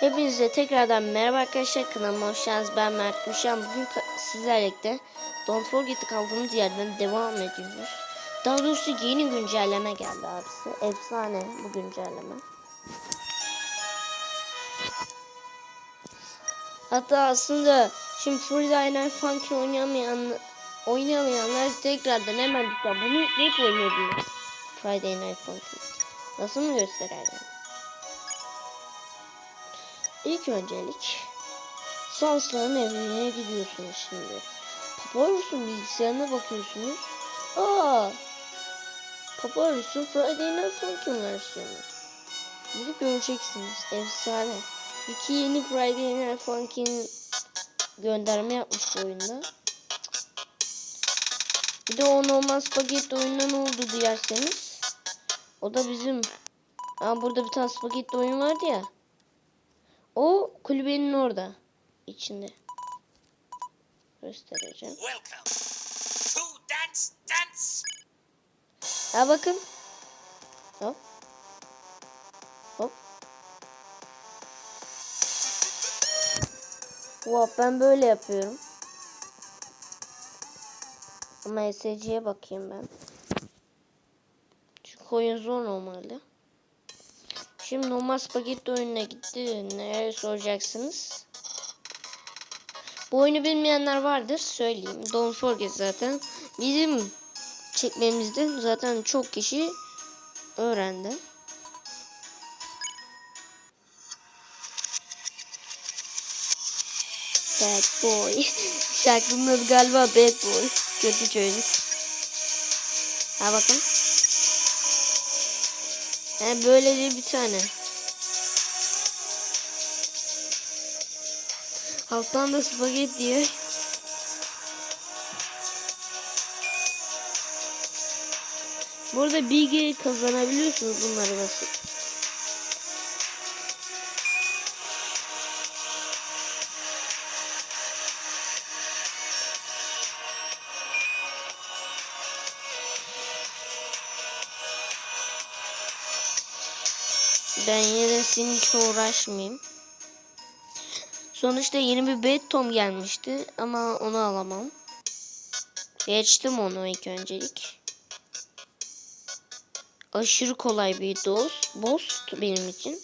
Hepinize tekrardan merhaba arkadaşlar kanalıma hoş geldiniz. Ben Mert Müşen. Bugün sizlerle birlikte Don't Forget'i kaldığımız yerden devam ediyoruz. Daha doğrusu yeni güncelleme geldi abisi. Efsane bu güncelleme. Hatta aslında şimdi Friday Night Funky oynamayan oynamayanlar tekrardan hemen lütfen bunu yükleyip oynayabilir. Friday Night Funky. Nasıl mı göstereceğim? İlk öncelik Sansların evine gidiyorsunuz şimdi. Papyrus'un bilgisayarına bakıyorsunuz. Aa! Papyrus'un Friday Night Funkin' versiyonu. Gidip göreceksiniz. Efsane. İki yeni Friday Night Funkin' gönderme yapmış bu oyunda. Bir de o normal spagetti oyununa ne oldu diyerseniz. O da bizim. Aa, burada bir tane spagetti oyun vardı ya. O kulübenin orada. içinde. Göstereceğim. Ha bakın. Hop. Hop. Wow, ben böyle yapıyorum. Ama SC'ye bakayım ben. Çünkü oyun zor normalde. Şimdi normal spagetti oyununa gitti. Nereye soracaksınız? Bu oyunu bilmeyenler vardır. Söyleyeyim. Don't forget zaten. Bizim çekmemizde zaten çok kişi öğrendi. Bad boy. Şarkının galiba Bad Boy. Kötü çocuk. Ha bakın. Yani böyle de bir tane. Alttan da spagetti diye. Burada bilgi kazanabiliyorsunuz bunları basıp. Ben yine de senin için uğraşmayayım. Sonuçta yeni bir Bad Tom gelmişti ama onu alamam. Geçtim onu ilk öncelik. Aşırı kolay bir dost, boss benim için.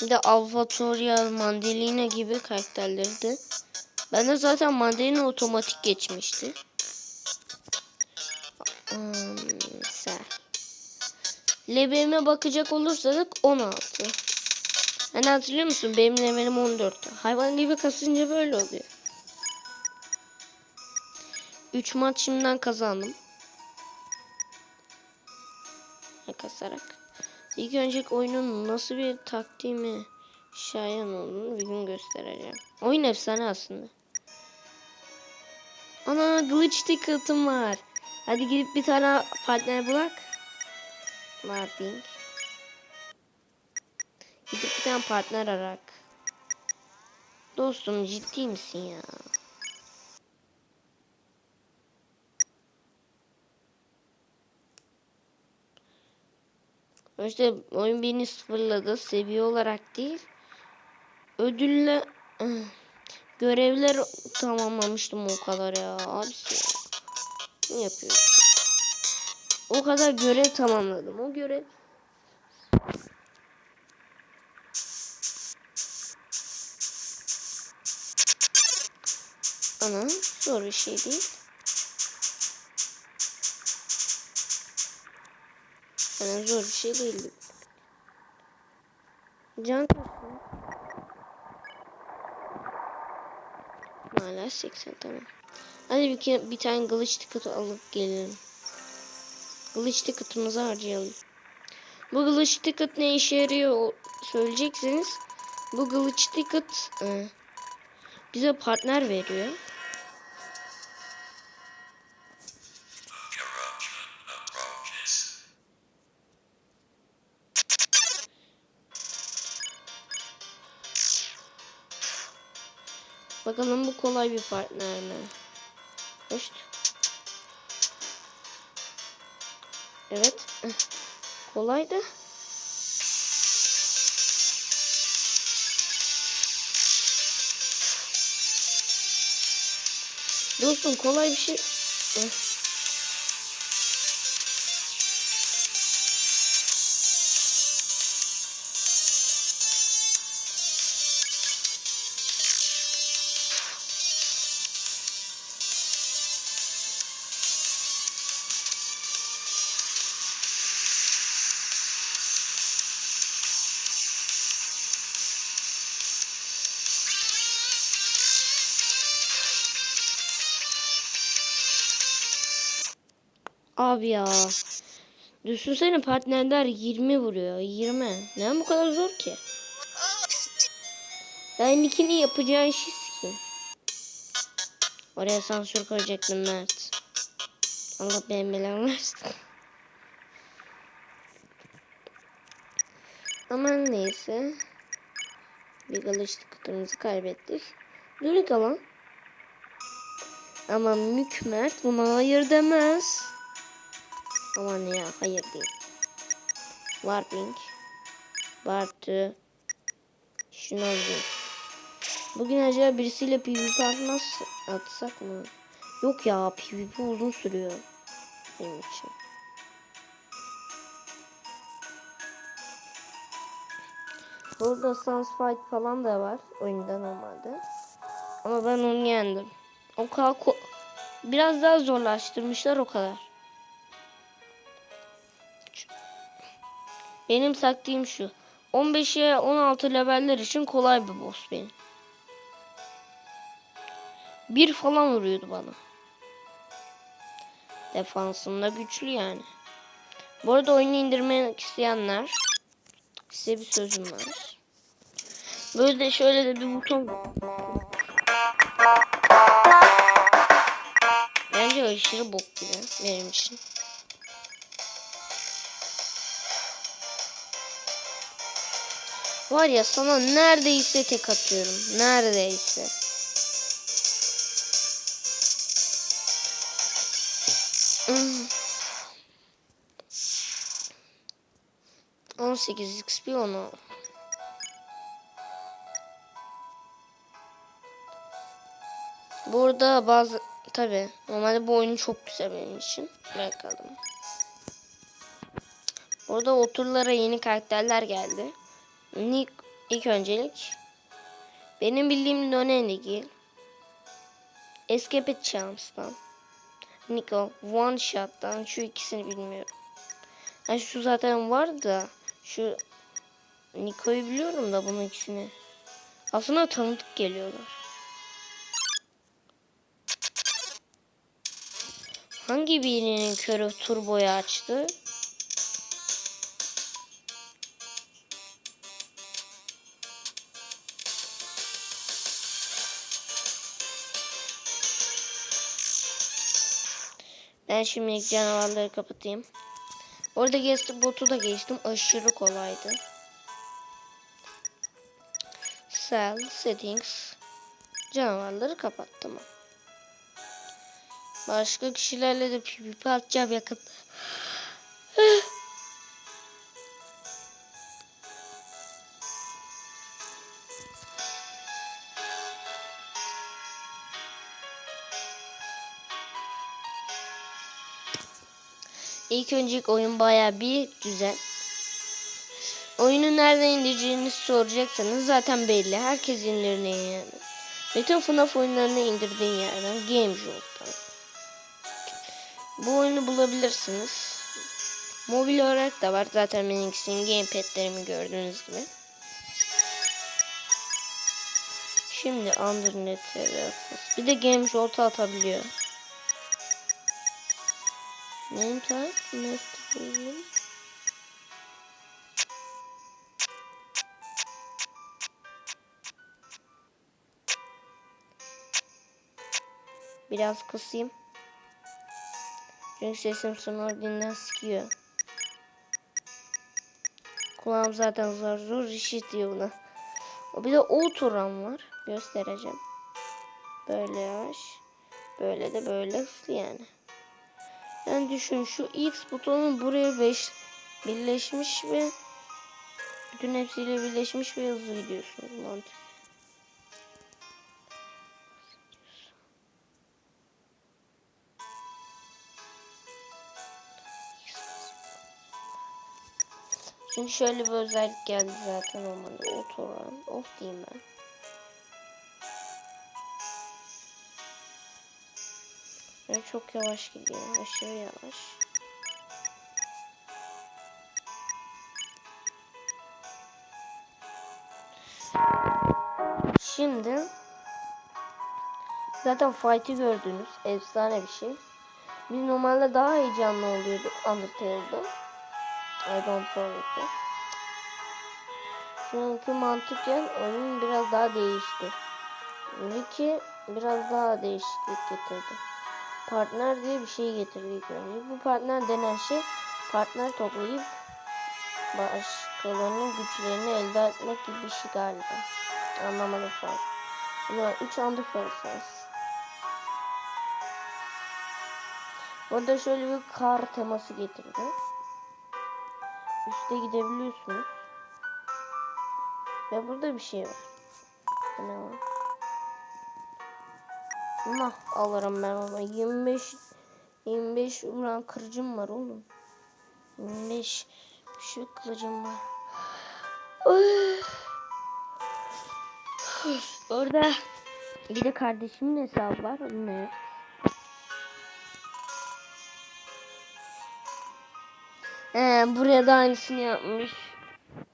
Bir de Alpha Toriel, Mandalina gibi karakterlerdi. Ben de zaten Mandalina otomatik geçmişti. Hmm. Level'ime bakacak olursak 16. Hani hatırlıyor musun? Benim levelim 14. Hayvan gibi kasınca böyle oluyor. 3 maç şimdiden kazandım. Kasarak. İlk önce oyunun nasıl bir taktiğimi şayan olduğunu bir gün göstereceğim. Oyun efsane aslında. Ana glitch ticket'ım var. Hadi gidip bir tane partner bulak. Marping. Gidip bir tane partner arak. Dostum ciddi misin ya? İşte oyun beni sıfırladı. Seviye olarak değil. Ödülle ıh, görevler tamamlamıştım o kadar ya. Ya. Ne yapıyorsun? O kadar görev tamamladım. O görev Ana zor bir şey değil. Yani zor bir şey değil. Can kaç mı? Hala 80 tamam. Hadi bir, bir tane glitch ticket alıp gelelim. Glitch ticket'ımızı harcayalım. Bu glitch ticket ne işe yarıyor söyleyecekseniz bu glitch ticket e, bize partner veriyor. Bakalım bu kolay bir partner mi? İşte. Evet. Kolaydı. Dostum kolay bir şey. Eh. Abi ya. Düşünsene partnerler 20 vuruyor. 20. Neden bu kadar zor ki? Ben ikini yapacağın işi sikeyim. Oraya sansür koyacaktım Mert. Allah benim belamı versin. Aman neyse. Bir galıştık kutumumuzu kaybettik. Dürük alan. Ama Mük Mert buna hayır demez. Aman ya hayır değil. Warping. Bartu. Şunu alayım. Bugün acaba birisiyle PvP atmaz, atsak mı? Yok ya PvP uzun sürüyor. Benim için. Burada Sans Fight falan da var oyunda normalde. Ama ben onu yendim. O kadar biraz daha zorlaştırmışlar o kadar. Benim taktiğim şu. 15'e 16 leveller için kolay bir boss benim. Bir falan vuruyordu bana. Defansında güçlü yani. Bu arada oyunu indirmek isteyenler size bir sözüm var. Böyle de şöyle de bir buton. Bence aşırı bok gibi benim için. Var ya sana neredeyse tek atıyorum. Neredeyse. Hmm. 18 XP onu. Burada bazı tabi normalde bu oyun çok güzel benim için. Bakalım. Burada oturlara yeni karakterler geldi. Nick ilk öncelik benim bildiğim Lonenigi Escape Champs'tan Nico One Shot'tan şu ikisini bilmiyorum. Yani şu zaten var da şu Nico'yu biliyorum da bunun ikisini. Aslında tanıdık geliyorlar. Hangi birinin körü turboyu açtı? Ben şimdi canavarları kapatayım. Orada Guest botu da geçtim. Aşırı kolaydı. Cell, Settings. Canavarları kapattım. Başka kişilerle de PvP atacağım yakın. İlk önce oyun baya bir güzel. Oyunu nereden indireceğini soracaksanız zaten belli. Herkes indirdiğin yerden. Bütün FNAF oyunlarını indirdiğin yerden. Game Joke'dan. Bu oyunu bulabilirsiniz. Mobil olarak da var. Zaten benimkisinin gamepad'lerimi gördüğünüz gibi. Şimdi Undernet'e Bir de Game Jolt atabiliyor. Name tag, master building. Biraz kısayım. Çünkü sesim sonradan sıkıyor. Kulağım zaten zor zor işitiyor buna. O bir de oturan var. Göstereceğim. Böyle yavaş. Böyle de böyle hızlı yani. Yani düşün şu X butonu buraya beş, birleşmiş ve bütün hepsiyle birleşmiş ve hızlı gidiyorsunuz mantık. Çünkü şöyle bir özellik geldi zaten normalde otoran off diyeyim ben. Ve çok yavaş gidiyor. Aşırı yavaş. Şimdi zaten fight'i gördünüz. Efsane bir şey. Biz normalde daha heyecanlı oluyorduk Undertale'da. I don't. Şu anki mantıken oyun biraz daha değişti. Wiki biraz daha değişiklik getirdi. Partner diye bir şey getirdi ilk önce. Bu partner denen şey partner toplayıp başkalarının güçlerini elde etmek gibi bir şey galiba. Anlamadım falan. O zaman 3 Undertales. Burada şöyle bir kar teması getirdi. Üste gidebiliyorsunuz. Ve burada bir şey var. Ne var? Nah alırım ben onu. 25 25 ulan kırıcım var oğlum. 25 şu kılıcım var. Orada bir de kardeşimin hesabı var. Ne? Ee, buraya da aynısını yapmış.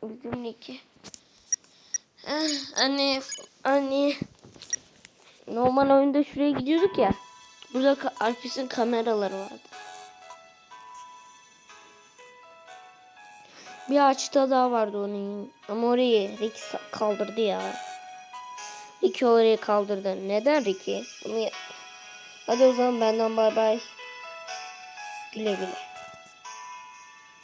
Bizim Niki. Eh, anne, anne. Normal oyunda şuraya gidiyorduk ya. Burada ka- Alpis'in kameraları vardı. Bir ağaçta daha vardı onun. Ama orayı Ricky sa- kaldırdı ya. Ricky orayı kaldırdı. Neden Ricky? Bunu Hadi o zaman benden bay bay. Güle güle.